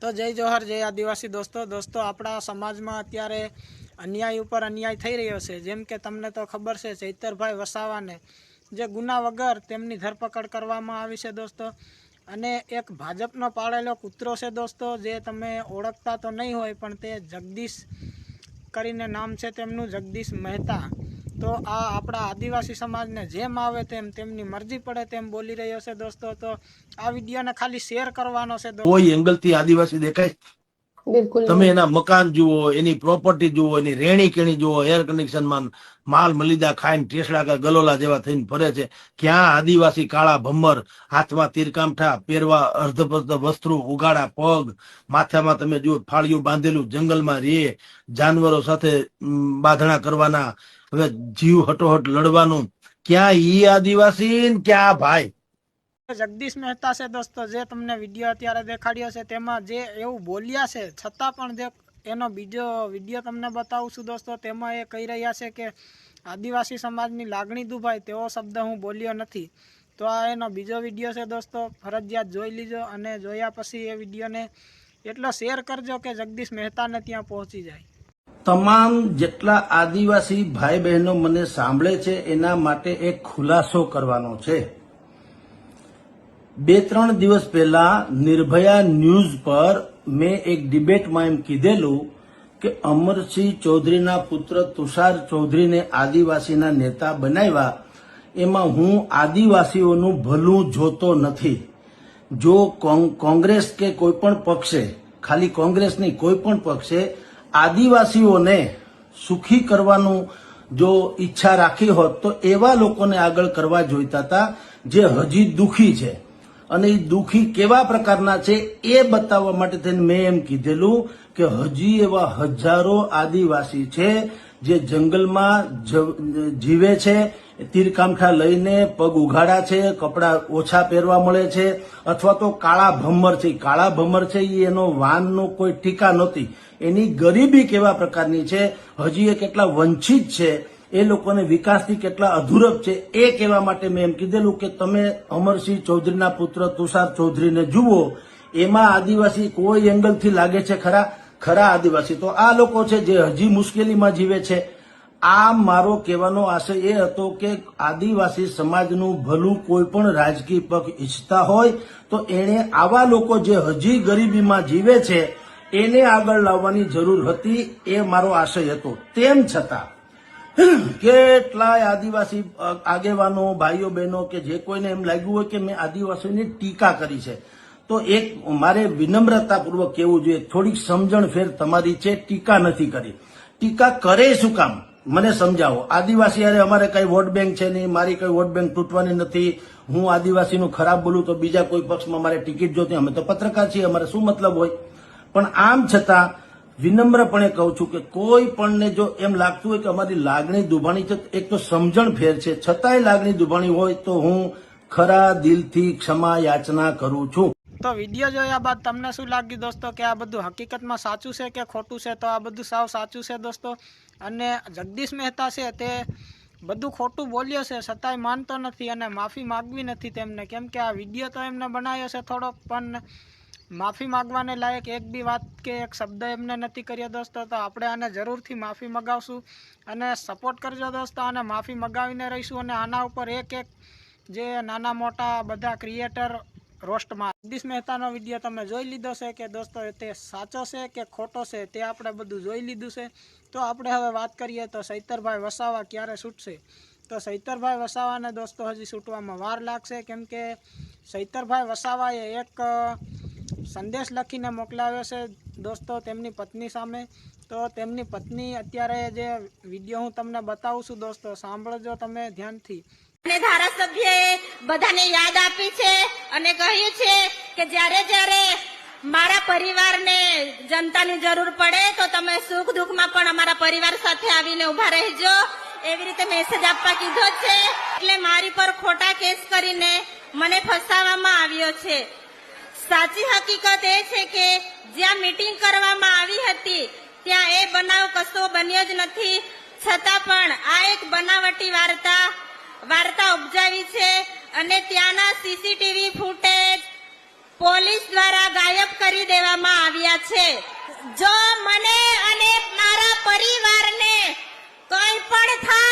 તો જય જોહર, જય આદિવાસી દોસ્તો. દોસ્તો, આપણા સમાજમાં અત્યારે અન્યાય ઉપર અન્યાય થઈ રહ્યો છે. જેમ કે તમને તો ખબર છે, ચૈતરભાઈ વસાવાને જે ગુના વગર તેમની ધરપકડ કરવામાં આવી છે દોસ્તો. અને એક ભાજપનો પાળેલો કૂતરો છે દોસ્તો, જે તમે ઓળખતા તો નહીં હોય, પણ તે જગદીશ કરીને નામ છે તેમનું, જગદીશ મહેતા. તો આ આપણા આદિવાસી સમાજને જેમ આવે તેમ તેમની મરજી પડે તેમ બોલી રહ્યો છે દોસ્તો. તો આ વિડીયોને ખાલી શેર કરવાનો છે કોઈ એંગલથી આદિવાસી દેખાય? તમે એના મકાન જુઓ એની પ્રોપર્ટી જુઓ એની રેણી કેણી જુઓ એર કન્ડિશનમાં માલ મલિદા ખાઈને ટેસડા કે ગલોલા જેવા થઈને ફરે છે. ક્યાં આદિવાસી કાળા ભમ્મર હાથમાં તીરકામઠા પહેરવા અર્ધપર્ધ વસ્ત્રો ઉગાડા પગ માથામાં તમે જુઓ ફાળિયું બાંધેલું જંગલમાં રે જાનવરો સાથે બાંધણા કરવાના હવે જીવ હટોહટ લડવાનું. ક્યાં ઈ આદિવાસી ક્યાં ભાઈ? જગદીશ મહેતા છે દોસ્તો, જે તમને વીડિયો અત્યારે દેખાડ્યો છે, તેમાં જે એવું બોલ્યા છે, છતાં પણ જે એનો બીજો વીડિયો તમને બતાવું છું દોસ્તો, તેમાં એ કહી રહ્યા છે કે આદિવાસી સમાજની લાગણી દુભાઈ તેવો શબ્દ હું બોલ્યો નથી. તો આ એનો બીજો વીડિયો છે દોસ્તો, ફરજિયાત જોઈ લીજો અને જોયા પછી એ વિડીયોને એટલો શેર કરજો કે જગદીશ મહેતાને ત્યાં પહોંચી જાય. તમામ જેટલા આદિવાસી ભાઈ બહેનો મને સાંભળે છે, એના માટે એક ખુલાસો કરવાનો છે. બે ત્રણ દિવસ પહેલા નિર્ભયા ન્યૂઝ પર મેં એક ડિબેટમાં એમ કીધેલું કે અમરસિંહ ચૌધરીના પુત્ર તુષાર ચૌધરીને આદિવાસીના નેતા બનાવ્યા. એમાં હું આદિવાસીઓનું ભલું જોતો નથી. જો કોંગ- કોંગ્રેસ કે કોઈ પણ પક્ષે, ખાલી કોંગ્રેસ નહીં, કોઈ પણ પક્ષે આદિવાસીઓને સુખી કરવાનું જો ઈચ્છા રાખી હોત, તો એવા લોકોને આગળ કરવા જોઈતા હતા જે હજી દુખી છે. અને એ દુખી કેવા પ્રકારના છે એ બતાવવા માટે થઈને મેં એમ કીધેલું કે હજી એવા હજારો આદિવાસી છે જે જંગલમાં જીવે છે, તીરકામઠા લઈને પગ ઉઘાડા છે, કપડાં ઓછા પહેરવા મળે છે, અથવા તો કાળા ભમર છે. કાળા ભમર છે એનો વાનનો કોઈ ટીકા નહોતી. એની ગરીબી કેવા પ્રકારની છે? હજી એ કેટલા વંચિત છે? એ લોકોને વિકાસથી કેટલા અધૂરપ છે? એ કહેવા માટે મેં એમ કીધેલું કે તમે અમરસિંહ ચૌધરીના પુત્ર તુષાર ચૌધરીને જુઓ. એમાં આદિવાસી કોઈ એંગલથી લાગે છે ખરા? ખરા આદિવાસી. તો આ લોકો છે જે હજી મુશ્કેલીમાં જીવે છે. આ મારો કહેવાનો આશય એ હતો કે આદિવાસી સમાજનું ભલું કોઈ પણ રાજકીય પક્ષ ઈચ્છતા હોય, તો એણે આવા લોકો જે હજી ગરીબીમાં જીવે છે, એને આગળ લાવવાની જરૂર હતી એ મારો આશય હતો. તેમ છતાં, કેટલાય આદિવાસી આગેવાનો, ભાઈઓ બહેનો કે જે કોઈને એમ લાગ્યું હોય કે મેં આદિવાસીની ટીકા કરી છે તો એક મારે વિનમ્રતાપૂર્વક કહેવું જોઈએ, થોડીક સમજણ ફેર તમારી છે, ટીકા નથી કરી. ટીકા કરે શું કામ? મને સમજાવો. આદિવાસી અરે અમારે કઈ વોટ બેંક છે નહીં, મારી કઈ વોટ બેંક તૂટવાની નથી. હું આદિવાસીનું ખરાબ બોલું તો બીજા કોઈ પક્ષમાં મારે ટિકિટ જોતી અમે તો પત્રકાર છીએ, અમારે શું મતલબ હોય? પણ આમ છતાં વિનમ્રપણે કહું છું કે કોઈ પણને જો એમ લાગતું હોય કે અમારી લાગણી દુભાણી છે, એક તો સમજણ ફેર છે. છતાંય લાગણી દુભાણી હોય તો હું ખરા દિલથી ક્ષમા યાચના કરું છું. તો વીડિયો જોયા બાદ તમને શું લાગ્યું દોસ્તો કે આ બધું હકીકતમાં સાચું છે કે ખોટું છે? તો આ બધું સાવ સાચું છે દોસ્તો. અને જગદીશ મહેતા છે તે બધું ખોટું બોલ્યો છે, છતાંય માનતો નથી અને માફી માગવી નથી તેમને. કેમ કે આ વીડિયો તો એમને બનાવ્યો છે થોડોક, પણ માફી માગવાને લાયક એક બી વાત કે એક શબ્દ એમને નથી કર્યો દોસ્તો. તો આપણે આને જરૂરથી માફી મગાવશું અને સપોર્ટ કરજો દોસ્તો અને માફી મગાવીને રહીશું. અને આના ઉપર એક એક જે નાના મોટા બધા ક્રિએટર રોસ્ટમાં જગદીશ મહેતાનો વીડિયો તમે જોઈ લીધો છે કે દોસ્તો તે સાચો છે કે ખોટો છે તે આપણે બધું જોઈ લીધું છે? તો આપણે હવે વાત કરીએ તો સૈતરભાઈ વસાવા ક્યારે છૂટશે? તો સૈતરભાઈ વસાવાને દોસ્તો હજી છૂટવામાં વાર લાગશે કેમ કે સૈતરભાઈ વસાવાએ એક સંદેશ લખીને મોકલાવ્યો છે દોસ્તો તેમની પત્ની સામે. તો તેમની પત્ની અત્યારે જે વીડિયો હું તમને બતાવું છું દોસ્તો સાંભળજો તમે ધ્યાનથી. ધારાસભ્યએ બધાને યાદ આપી છે અને કહ્યું છે કે જ્યારે જ્યારે મારા પરિવારને જનતાની જરૂર પડે તો તમે સુખ દુઃખમાં પણ અમારા પરિવાર સાથે આવીને ઊભા રહેજો. એવી રીતે મેસેજ આપવા કીધો છે. એટલે મારી પર ખોટા કેસ કરીને મને ફસાવવામાં આવ્યો છે. સાચી હકીકત એ છે કે જ્યાં મીટિંગ કરવામાં આવી હતી, ત્યાં એ બનાવ કશો બન્યો જ નથી. છતાં પણ આ એક બનાવટી વાર્તા વાર્તા ઉપજાવી છે અને ત્યાંના સીસીટીવી ફૂટેજ પોલીસ દ્વારા ગાયબ કરી દેવામાં આવ્યા છે. જો મને અને મારા પરિવારને કોઈ પણ થાય